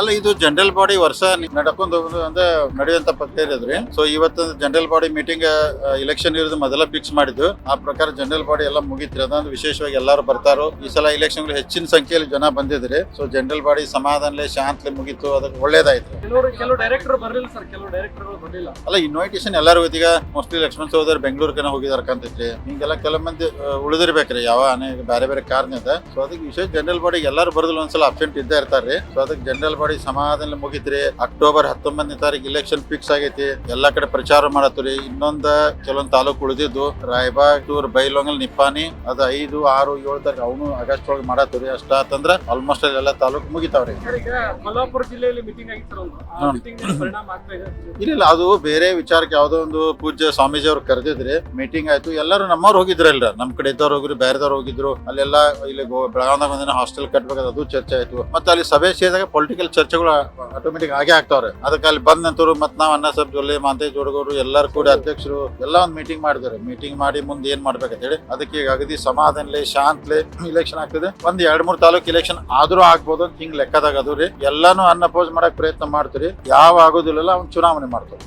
ಅಲ್ಲ, ಇದು general body ವರ್ಷ ನಡ್ಕೊಂಡು ಹೋಗೋದು ಅಂದ್ರೆ ನಡೆಯುವಂತ ಪ್ರಕ್ರಿಯೆ ಇದ್ರಿ ಸೊ ಇವತ್ತು ಜನರಲ್ ಬಾಡಿ ಮೀಟಿಂಗ್ ಇಲೆಕ್ಷನ್ ಇರೋದು ಮೊದಲ ಫಿಕ್ಸ್ ಮಾಡಿದ್ದು. ಆ ಪ್ರಕಾರ ಜನರಲ್ ಬಾಡಿ ಎಲ್ಲ ಮುಗಿತ್ರಿ. ಅದೊಂದು ವಿಶೇಷವಾಗಿ ಎಲ್ಲರೂ ಬರ್ತಾರೋ. ಈ ಸಲ ಇಲೆಕ್ಷನ್ ಹೆಚ್ಚಿನ ಸಂಖ್ಯೆಯಲ್ಲಿ ಜನ ಬಂದಿದ್ರಿ. ಸೊ ಜನರಲ್ ಬಾಡಿ ಸಮಾಧಾನಲೆ ಶಾಂತಲೆ ಮುಗಿತು. ಅದಕ್ಕೆ ಒಳ್ಳೇದಾಯ್ತು. ಕೆಲವರು ಕೆಲವು ಡೈರೆಕ್ಟರ್ ಬರಲಿಲ್ಲ ಸರ್ ಕೆಲವು ಡೈರೆಕ್ಟರ್ಗಳು ಬರಲಿಲ್ಲ. ಅಲ್ಲ ಇನ್ವೈಟೇಷನ್ ಎಲ್ಲರೂ ಈಗ ಮೋಸ್ಟ್ಲಿ ಲಕ್ಷ್ಮಣ್ ಸಹೋದರ್ ಬೆಂಗಳೂರಿಗೆ ಹೋಗಿದಾರ ಕಂತೈತ್ರಿ ಹಿಂಗೆಲ್ಲ ಕೆಲವು ಮಂದಿ ಉಳಿದಿರ್ಬೇಕ್ರಿ ಯಾವ ಅನೇಕ ಬೇರೆ ಬೇರೆ ಕಾರಣದ ಸೊ ಅದಕ್ಕೆ ವಿಶೇಷ ಜನರಲ್ ಬಾಡಿ ಎಲ್ಲರೂ ಬರೋದಿಲ್ಲ ಒಂದ್ಸಲ ಅಬ್ಸೆಂಟ್ ಇದ್ದೇ ಇರ್ತಾರ್ರಿ. ಸೊ ಅದಕ್ಕೆ ಜನರಲ್ ಬಾಡಿ ಸಮಾಧಾನ ಮುಗಿತ್ರಿ. ಅಕ್ಟೋಬರ್ ಹತ್ತೊಂಬತ್ತನೇ ತಾರೀಕು ಇಲೆಕ್ಷನ್ ಫಿಕ್ಸ್ ಆಗೈತಿ. ಎಲ್ಲಾ ಕಡೆ ಪ್ರಚಾರ ಮಾಡತ್ರಿ ಇನ್ನೊಂದ ಕೆಲವೊಂದು ತಾಲೂಕು ಉಳಿದಿದ್ದು ರಾಯಬಾಗ್ ಟೂರ್ ಬೈಲೊಂಗಲ್ ನಿಪ್ಪಾನಿ. ಅದು ಐದು ಆರು ಏಳು ತಾರೀಕು ಅವನು ಆಗಸ್ಟ್ ಒಳಗೆ ಮಾಡತ್ರಿ ಅಷ್ಟ ಆತಂದ್ರ ಆಲ್ಮೋಸ್ಟ್ ಎಲ್ಲ ತಾಲೂಕು ಮುಗಿತಾವ್ರಿ. ಮಲ್ಲಾಪುರ ಈಗ ಜಿಲ್ಲೆಯಲ್ಲಿ ಮೀಟಿಂಗ್ ಆಗಿತ್ತು ಇಲ್ಲ ಇಲ್ಲ ಅದು ಬೇರೆ ವಿಚಾರಕ್ಕೆ ಯಾವುದೋ ಒಂದು ಪೂಜ್ಯ ಸ್ವಾಮೀಜಿ ಅವ್ರು ಕರೆದಿದ್ರೆ ಮೀಟಿಂಗ್ ಆಯ್ತು. ಎಲ್ಲರೂ ನಮ್ಮವ್ರು ಹೋಗಿದ್ರಲ್ಲ ನಮ್ ಕಡೆ ಇದ್ದವ್ರು ಹೋಗಿದ್ರು ಬೇರೆದವ್ರು ಹೋಗಿದ್ರು. ಅಲ್ಲೆಲ್ಲ ಇಲ್ಲಿ ಬೆಳಗಾವಿ ಬೆಳಗಾವ್ದಾಗ ಒಂದಿನ ಹಾಸ್ಟೆಲ್ ಕಟ್ಬೇಕಾದ ಅದು ಚರ್ಚೆ ಆಯ್ತು. ಮತ್ತೆ ಅಲ್ಲಿ ಸಭೆ ಸೇರಿದಾಗ ಪೊಲಿಟಿಕಲ್ ಚರ್ಚೆಗಳು ಆಟೋಮೆಟಿಕ್ ಆಗೇ ಆಗ್ತಾವ್ರೆ. ಅದಕ್ಕೆ ಅಲ್ಲಿ ಬಂದ್ ನಂತರ ಮತ್ತೆ ನಾವು ಅನ್ನ ಸಬ್ ಜೊಲ್ಲೆ ಮಾಂತೇಜ್ ಹುಡುಗರು ಎಲ್ಲರೂ ಕೂಡ ಅಧ್ಯಕ್ಷರು ಎಲ್ಲ ಒಂದು ಮೀಟಿಂಗ್ ಮಾಡಿದ್ರು ಮೀಟಿಂಗ್ ಮಾಡಿ ಮುಂದೆ ಏನ್ ಮಾಡ್ಬೇಕಂತ ಹೇಳಿ ಅದಕ್ಕೆ ಈಗ ಅಗದಿ ಸಮಾಧಾನಲೆ ಶಾಂತ್ಲೆ ಇಲೆಕ್ಷನ್ ಆಗ್ತದೆ. ಒಂದ್ ಎರಡ್ ಮೂರ್ ತಾಲೂಕ್ ಇಲೆಕ್ಷನ್ ಆದ್ರೂ ಆಗ್ಬೋದು ಅಂತ ಹಿಂಗ್ ಲೆಕ್ಕದಾಗ ಅದು ರೀ ಎಲ್ಲಾನು ಅನ್ ಅಪೋಸ್ ಮಾಡಕ್ ಪ್ರಯತ್ನ ಮಾಡ್ತೀರಿ? ಯಾವ ಆಗೋದಿಲ್ಲ ಅವ್ನು ಚುನಾವಣೆ ಮಾಡ್ತಾರೆ